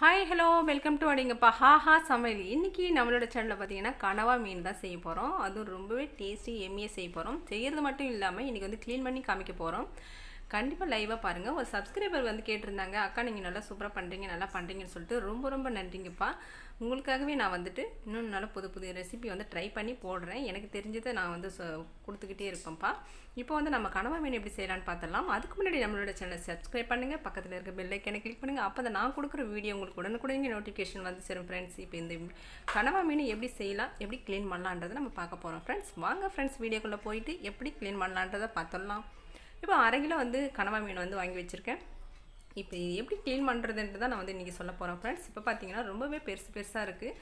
Hi hello welcome to அடிங்கப்பா. ஹாஹா சமையல். இன்றைக்கி நம்மளோட சேனலில் பார்த்தீங்கன்னா கனவா மீன் தான் செய்ய போகிறோம் அதுவும் ரொம்பவே டேஸ்டி எம்மியாக செய்ய போகிறோம் செய்கிறது மட்டும் இல்லாமல் இன்றைக்கி வந்து க்ளீன் பண்ணி காமிக்க போகிறோம் கண்டிப்பாக லைவாக பாருங்கள் ஒரு சப்ஸ்கிரைபர் வந்து கேட்டிருந்தாங்க அக்கா நீங்கள் நல்லா சூப்பராக பண்ணுறீங்க நல்லா பண்ணுறீங்கன்னு சொல்லிட்டு ரொம்ப ரொம்ப நன்றிங்கப்பா. உங்களுக்காகவே நான் வந்துட்டு இன்னும் நல்லா புது புது ரெசிபி வந்து ட்ரை பண்ணி போடுறேன். எனக்கு தெரிஞ்சதை நான் வந்து சொ- கொடுத்துக்கிட்டே இருப்பேன்ப்பா. இப்போ வந்து நம்ம கனவா மீன் எப்படி செய்யலாம்னு பார்த்தலாம் அதுக்கு முன்னாடி நம்மளோட சேனலை சப்ஸ்கிரைப் பண்ணுங்கள் பக்கத்தில் இருக்க பெல்லைக்கனை கிளிக் பண்ணுங்கள் அப்போ தான் நான் கொடுக்குற வீடியோ உங்களுக்கு உடனுக்குடனே நோட்டிஃபிகேஷன் வந்து சேரும் ஃப்ரெண்ட்ஸ் இப்போ இந்த கனவா மீன் எப்படி செய்யலாம் எப்படி க்ளீன் பண்ணலான்றதை நம்ம பார்க்க போகிறோம் ஃப்ரெண்ட்ஸ் வாங்க ஃப்ரெண்ட்ஸ் வீடியோக்குள்ளே போயிட்டு எப்படி க்ளீன் பண்ணலான்றதை பார்த்துடலாம் இப்போ அரை கிலோ வந்து கனவா மீன் வந்து வாங்கி வச்சுருக்கேன். இப்போ இது எப்படி க்ளீன் பண்ணுறதுன்ட்டு தான் நான் வந்து இன்றைக்கி சொல்ல போகிறேன் ஃப்ரெண்ட்ஸ் இப்போ பார்த்தீங்கன்னா ரொம்பவே பெருசு பெருசாக இருக்குது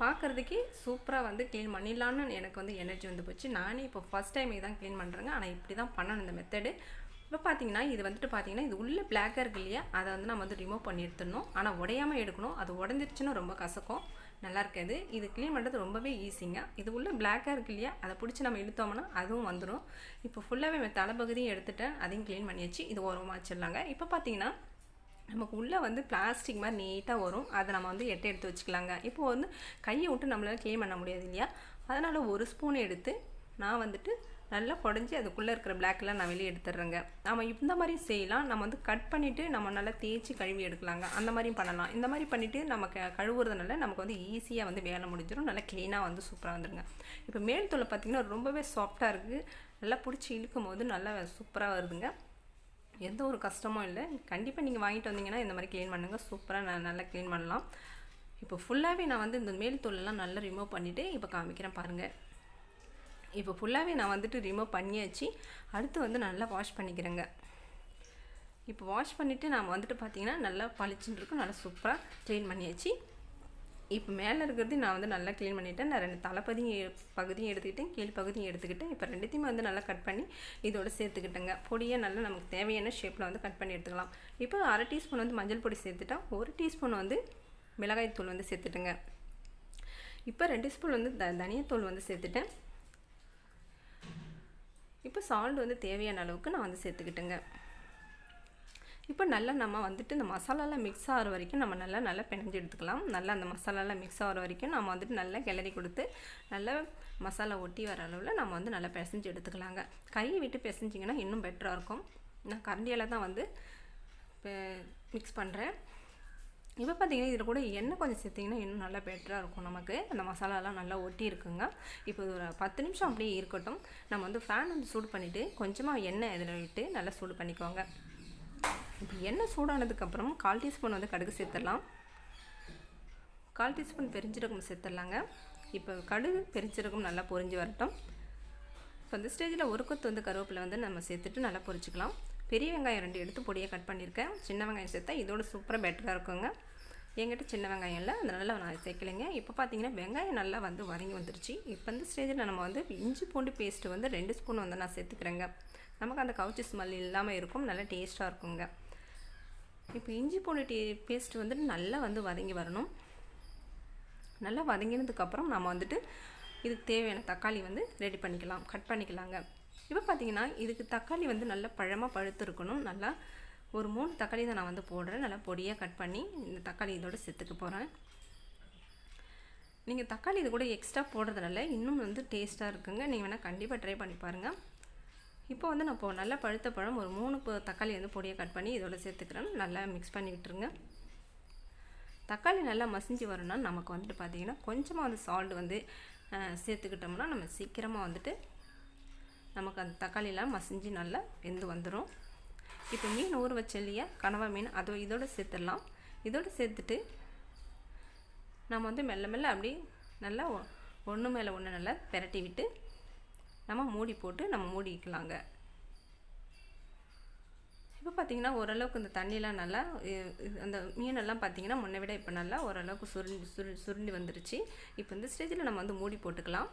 பார்க்குறதுக்கே சூப்பராக வந்து க்ளீன் பண்ணிடலான்னு எனக்கு வந்து எனர்ஜி வந்து போச்சு. நானே இப்போ ஃபஸ்ட் டைம் இதான் க்ளீன் பண்ணுறேங்க ஆனால் இப்படி தான் பண்ணணும் இந்த மெத்தடு இப்போ பார்த்தீங்கன்னா இது வந்துட்டு பார்த்தீங்கன்னா இது உள்ள பிளாக்காக இருக்கு இல்லையா? அதை வந்து நம்ம வந்து ரிமூவ் பண்ணி எடுத்துடணும் ஆனால் உடையாமல் எடுக்கணும். அது உடஞ்சிருச்சுன்னா ரொம்ப கசக்கும். நல்லா இருக்காது இது க்ளீன் பண்ணுறது ரொம்பவே ஈஸிங்க இது உள்ள பிளாக்காக இருக்கு இல்லையா? அதை பிடிச்சி நம்ம இழுத்தோம்னா அதுவும் வந்துடும் இப்போ ஃபுல்லாகவே தலைப்பகுதியும் எடுத்துட்டேன். அதையும் க்ளீன் பண்ணியாச்சு. இது ஓரமாக வச்சிடலாங்க. இப்போ பார்த்தீங்கன்னா நமக்கு உள்ளே வந்து பிளாஸ்டிக் மாதிரி நீட்டாக வரும். அதை நம்ம வந்து எட்டை எடுத்து வச்சுக்கலாங்க. இப்போ வந்து கையை விட்டு நம்மளால் க்ளீன் பண்ண முடியாது இல்லையா? அதனால் ஒரு ஸ்பூன் எடுத்து நான் வந்துட்டு நல்லா குடஞ்சி அதுக்குள்ளே இருக்கிற பிளாக்லாம் நான் வெளியே எடுத்துடுறேங்க. நம்ம இந்த மாதிரி செய்யலாம். நம்ம வந்து கட் பண்ணிவிட்டு நம்ம நல்லா தேய்ச்சி கழுவி எடுக்கலாங்க. அந்த மாதிரியும் பண்ணலாம். இந்த மாதிரி பண்ணிவிட்டு நம்ம க கழுவுறதுனால நமக்கு வந்து ஈஸியாக வந்து வேலை முடிஞ்சிடும். நல்லா க்ளீனாக வந்து சூப்பராக வந்துடுங்க இப்போ மேல் தூளை பார்த்திங்கன்னா ரொம்பவே சாஃப்டாக இருக்குது நல்லா பிடிச்சி இழுக்கும் போது நல்லா சூப்பராக வருதுங்க. எந்த ஒரு கஷ்டமும் இல்லை. கண்டிப்பாக நீங்கள் வாங்கிட்டு வந்தீங்கன்னா இந்த மாதிரி க்ளீன் பண்ணுங்கள் சூப்பராக நான் நல்லா க்ளீன் பண்ணலாம். இப்போ ஃபுல்லாகவே நான் வந்து இந்த மேல் தூளெல்லாம் நல்லா ரிமூவ் பண்ணிவிட்டு இப்போ காமிக்கிறேன் பாருங்கள் இப்போ ஃபுல்லாகவே நான் வந்துட்டு ரிமூவ் பண்ணியாச்சு. அடுத்து வந்து நல்லா வாஷ் பண்ணிக்கிறேங்க. இப்போ வாஷ் பண்ணிவிட்டு நான் வந்துட்டு பார்த்தீங்கன்னா நல்லா பளிச்சுன்னு இருக்கும். நல்லா சூப்பராக க்ளீன் பண்ணியாச்சு. இப்போ மேலே இருக்கிறது நான் வந்து நல்லா க்ளீன் பண்ணிட்டேன். நான் ரெண்டு தலைப்பதியும் பகுதியும் எடுத்துக்கிட்டேன். கீழ் பகுதியும் எடுத்துக்கிட்டேன். இப்போ ரெண்டுத்தையுமே வந்து நல்லா கட் பண்ணி இதோட சேர்த்துக்கிட்டேங்க. பொடியை நல்லா நமக்கு தேவையான ஷேப்பில் வந்து கட் பண்ணி எடுத்துக்கலாம். இப்போ அரை டீஸ்பூன் வந்து மஞ்சள் பொடி சேர்த்துட்டா ஒரு டீஸ்பூன் வந்து மிளகாய் தூள் வந்து சேர்த்துட்டுங்க. இப்போ ரெண்டு ஸ்பூன் வந்து த தனியாத்தூள் வந்து சேர்த்துட்டேன். இப்போ சால்ட் வந்து தேவையான அளவுக்கு நான் வந்து சேர்த்துக்கிட்டேங்க. இப்போ நல்லா நம்ம வந்துட்டு இந்த மசாலாலாம் மிக்ஸ் ஆகிற வரைக்கும் நம்ம நல்லா நல்லா பிணைஞ்சு எடுத்துக்கலாம். நல்லா அந்த மசாலாலாம் மிக்ஸ் ஆகிற வரைக்கும் நம்ம வந்துட்டு நல்லா கிளறி கொடுத்து நல்லா மசாலா ஒட்டி வர அளவில் நம்ம வந்து நல்லா பிசைஞ்சு எடுத்துக்கலாங்க. கையை விட்டு பிசைஞ்சிங்கன்னா இன்னும் பெட்டராக இருக்கும். நான் கரண்டியால் தான் வந்து மிக்ஸ் பண்ணுறேன் இப்போ பார்த்தீங்கன்னா இதில் கூட எண்ணெய் கொஞ்சம் சேர்த்திங்கன்னா இன்னும் நல்லா பெட்டராக இருக்கும் நமக்கு. அந்த மசாலாலாம் நல்லா ஒட்டி இருக்குங்க. இப்போ இது ஒரு பத்து நிமிஷம் அப்படியே இருக்கட்டும். நம்ம வந்து ஃபேன் வந்து சூடு பண்ணிவிட்டு கொஞ்சமாக எண்ணெய் இதில் விட்டு நல்லா சூடு பண்ணிக்கோங்க. இப்போ எண்ணெய் சூடானதுக்கப்புறம் கால் டீஸ்பூன் வந்து கடுகு சேர்த்துடலாம். கால் டீஸ்பூன் பெரிஞ்சிருக்கும் சேர்த்துடலாங்க. இப்போ கடுகு பெரிஞ்சிருக்கும் நல்லா பொரிஞ்சு வரட்டும். இப்போ இந்த ஸ்டேஜில் ஒரு கொத்து வந்து கருவேப்பிலை வந்து நம்ம சேர்த்துட்டு நல்லா பொரிச்சிக்கலாம். பெரிய வெங்காயம் ரெண்டு எடுத்து பொடியை கட் பண்ணியிருக்கேன். சின்ன வெங்காயம் சேர்த்தா இதோட சூப்பராக பெட்டராக இருக்குங்க. என்கிட்ட சின்ன வெங்காயம் இல்லை அதனால நான் சேர்க்கலைங்க. இப்போ பார்த்தீங்கன்னா வெங்காயம் நல்லா வந்து வதங்கி வந்துருச்சு. இப்போ இந்த ஸ்டேஜில் நம்ம வந்து இஞ்சி பூண்டு பேஸ்ட்டு வந்து ரெண்டு ஸ்பூன் வந்து நான் சேர்த்துக்கிறேங்க. நமக்கு அந்த கவுச்சி ஸ்மெல் இல்லாமல் இருக்கும் நல்லா டேஸ்ட்டாக இருக்குங்க. இப்போ இஞ்சி பூண்டு டீ பேஸ்ட் வந்துட்டு நல்லா வந்து வதங்கி வரணும். நல்லா வதங்கினதுக்கப்புறம் நம்ம வந்துட்டு இதுக்கு தேவையான தக்காளி வந்து ரெடி பண்ணிக்கலாம் கட் பண்ணிக்கலாங்க. இப்போ பார்த்தீங்கன்னா இதுக்கு தக்காளி வந்து நல்லா பழமாக பழுத்துருக்கணும். நல்லா ஒரு மூணு தக்காளி தான் நான் வந்து போடுறேன். நல்லா பொடியாக கட் பண்ணி இந்த தக்காளி இதோட சேர்த்துக்க போகிறேன் நீங்கள் தக்காளி இது கூட எக்ஸ்ட்ரா போடுறதுனால இன்னும் வந்து டேஸ்ட்டாக இருக்குங்க. நீங்கள் வேணால் கண்டிப்பாக ட்ரை பண்ணி பாருங்கள் இப்போ வந்து நான் இப்போ நல்லா பழுத்த பழம் ஒரு மூணு ப- தக்காளி வந்து பொடியை கட் பண்ணி இதோட சேர்த்துக்கிறேன். நல்லா மிக்ஸ் பண்ணி விட்டுருங்க தக்காளி நல்லா மசிஞ்சு வரணும்னா நமக்கு வந்துட்டு பார்த்தீங்கன்னா கொஞ்சமாக வந்து சால்ட் வந்து சேர்த்துக்கிட்டோம்னா நம்ம சீக்கிரமாக வந்துட்டு அந்த தக்காளியெலாம் மசிஞ்சு நல்லா வெந்து வந்துடும் இப்போ மீன் ஊற வச்ச இல்லையா? கனவா மீன். அதோ இதோட சேர்த்துடலாம். இதோட சேர்த்துட்டு நம்ம வந்து மெல்ல மெல்ல அப்படியே நல்லா ஒன்று மேலே ஒன்று நல்லா பெரட்டி விட்டு நம்ம மூடி போட்டு நம்ம மூடிக்கலாங்க. இப்போ பார்த்தீங்கன்னா ஓரளவுக்கு இந்த தண்ணியெலாம் நல்லா இது- அந்த மீனெல்லாம் பார்த்திங்கன்னா முன்னை விட இப்போ நல்லா ஓரளவுக்கு சுருண்டு சுரு சுருண்டி வந்துருச்சு. இப்போ இந்த ஸ்டேஜில் நம்ம வந்து மூடி போட்டுக்கலாம்.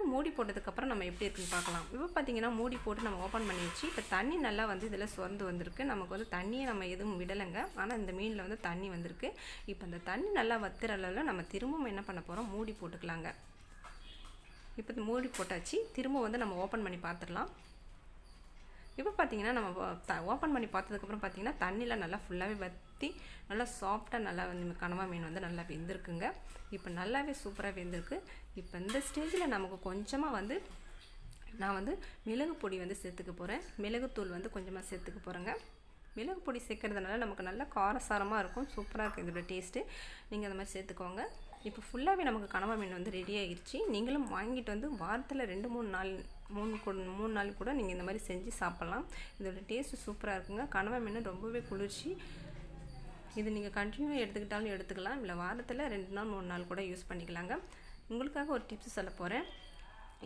இப்போ மூடி போட்டதுக்கப்புறம் நம்ம எப்படி இருக்குன்னு பார்க்கலாம். இப்போ பார்த்தீங்கன்னா மூடி போட்டு நம்ம ஓப்பன் பண்ணி வச்சு இப்போ தண்ணி நல்லா வந்து இதில் சுரந்து வந்திருக்கு. நமக்கு வந்து தண்ணியை நம்ம எதுவும் விடலைங்க. ஆனால் இந்த மீனில் வந்து தண்ணி வந்திருக்கு. இப்போ இந்த தண்ணி நல்லா வத்துற அளவில் நம்ம திரும்பவும் என்ன பண்ண போகிறோம் மூடி போட்டுக்கலாங்க. இப்போ மூடி போட்டாச்சு. திரும்ப வந்து நம்ம ஓப்பன் பண்ணி பார்த்துடலாம். இப்போ பார்த்தீங்கன்னா நம்ம ஓப்பன் பண்ணி பார்த்ததுக்கப்புறம் பார்த்தீங்கன்னா தண்ணியில் நல்லா ஃபுல்லாகவே வற்றி நல்லா சாஃப்டாக நல்லா வந்து கனவா மீன் வந்து நல்லா வெந்திருக்குங்க. இப்போ நல்லாவே சூப்பராக வெந்திருக்கு. இப்போ இந்த ஸ்டேஜில் நமக்கு கொஞ்சமாக வந்து நான் வந்து மிளகு பொடி வந்து சேர்த்துக்க போகிறேன் மிளகுத்தூள் வந்து கொஞ்சமாக சேர்த்துக்க போகிறேங்க மிளகு பொடி சேர்க்கறதுனால நமக்கு நல்லா காரசாரமாக இருக்கும். சூப்பராக இருக்குது இதோட டேஸ்ட்டு நீங்கள் அந்த மாதிரி சேர்த்துக்கோங்க. இப்போ ஃபுல்லாகவே நமக்கு கனவா மீன் வந்து ரெடி ஆகிருச்சு நீங்களும் வாங்கிட்டு வந்து வாரத்தில் ரெண்டு மூணு நாள் மூணு கூட மூணு நாள் கூட நீங்கள் இந்த மாதிரி செஞ்சு சாப்பிட்லாம். இதோட டேஸ்ட்டு சூப்பராக இருக்குங்க. கனவா மீன் ரொம்பவே குளிர்ச்சி. இது நீங்கள் கண்டினியூவாக எடுத்துக்கிட்டாலும் எடுத்துக்கலாம். இல்லை வாரத்தில் ரெண்டு நாள் மூணு நாள் கூட யூஸ் பண்ணிக்கலாங்க. உங்களுக்காக ஒரு டிப்ஸ் சொல்ல போகிறேன்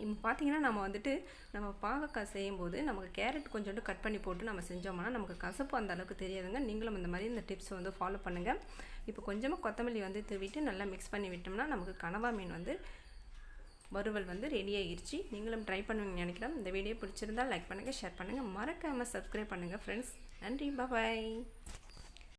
இப்போ பார்த்தீங்கன்னா நம்ம வந்துட்டு நம்ம பாகக்காய் செய்யும்போது நமக்கு கேரட் கொஞ்சோண்டு கட் பண்ணி போட்டு நம்ம செஞ்சோம்னா நமக்கு கசப்பு அந்த அளவுக்கு தெரியாதுங்க. நீங்களும் இந்த மாதிரி இந்த டிப்ஸ் வந்து ஃபாலோ பண்ணுங்கள் இப்போ கொஞ்சமாக கொத்தமல்லி வந்து தூவிட்டு நல்லா மிக்ஸ் பண்ணி விட்டோம்னா நமக்கு கனவா மீன் வந்து வறுவல் வந்து ரெடி ஆகிருச்சு நீங்களும் ட்ரை பண்ணுவீங்கன்னு நினைக்கிறேன். இந்த வீடியோ பிடிச்சிருந்தால் லைக் பண்ணுங்கள் ஷேர் பண்ணுங்கள் மறக்காமல் சப்ஸ்கிரைப் பண்ணுங்கள் ஃப்ரெண்ட்ஸ் நன்றி பாய்